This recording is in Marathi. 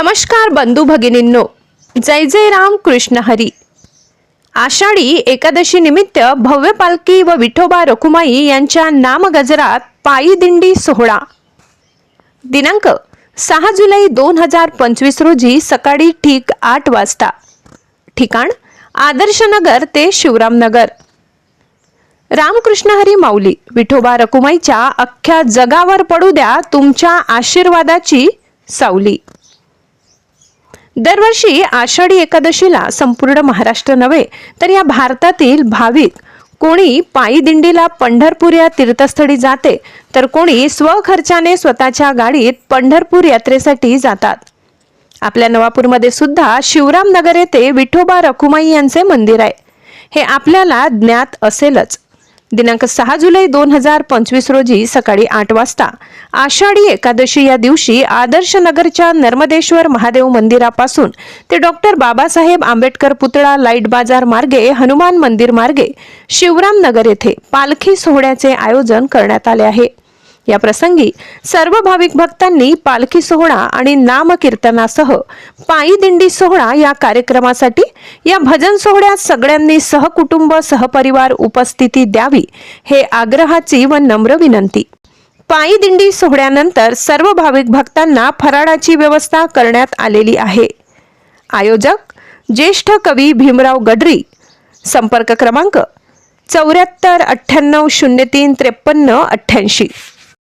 नमस्कार बंधू भगिनींनो. जय जय राम कृष्ण हरी. आषाढी एकादशी निमित्त भव्य पालखी व विठोबा रखुमाई यांच्या नामगजरात पायी दिंडी सोहळा. दिनांक सहा जुलै दोन हजार पंचवीस रोजी सकाळी ठीक आठ वाजता. ठिकाण आदर्शनगर ते शिवरामनगर रामकृष्ण हरी माऊली विठोबा रकुमाईच्या अख्ख्या जगावर पडू द्या तुमच्या आशीर्वादाची सावली. दरवर्षी आषाढी एकादशीला संपूर्ण महाराष्ट्र नव्हे तर या भारतातील भाविक कोणी पायी दिंडीला पंढरपूर या तीर्थस्थळी जाते तर कोणी स्वखर्चाने स्वतःच्या गाडीत पंढरपूर यात्रेसाठी जातात. आपल्या नवापूरमध्ये सुद्धा शिवरामनगर येथे विठोबा रखुमाई यांचे मंदिर आहे. हे आपल्याला ज्ञात असेलच. दिनांक सहा जुलै दोन हजार पंचवीस रोजी सकाळी आठ वाजता आषाढी एकादशी या दिवशी आदर्श नगरच्या नर्मदेश्वर महादेव मंदिरापासून ते डॉक्टर बाबासाहेब आंबेडकर पुतळा लाइट बाजार मार्गे हनुमान मंदिर मार्गे शिवराम नगर येथे पालखी सोहळ्याचे आयोजन करण्यात आले आहे. या प्रसंगी सर्व भाविक भक्तांनी पालखी सोहळा आणि नामकीर्तनासह पायी दिंडी सोहळा या कार्यक्रमासाठी या भजन सोहळ्यात सगळ्यांनी सहकुटुंब सहपरिवार उपस्थिती द्यावी हे आग्रहाची व नम्र विनंती. पायी दिंडी सोहळ्यानंतर सर्व भाविक भक्तांना फराळाची व्यवस्था करण्यात आलेली आहे. आयोजक ज्येष्ठ कवी भीमराव गडरी. संपर्क क्रमांक चौऱ्याहत्तर अठ्ठ्याण्णव शून्य तीन त्रेपन्न अठ्ठ्याऐंशी.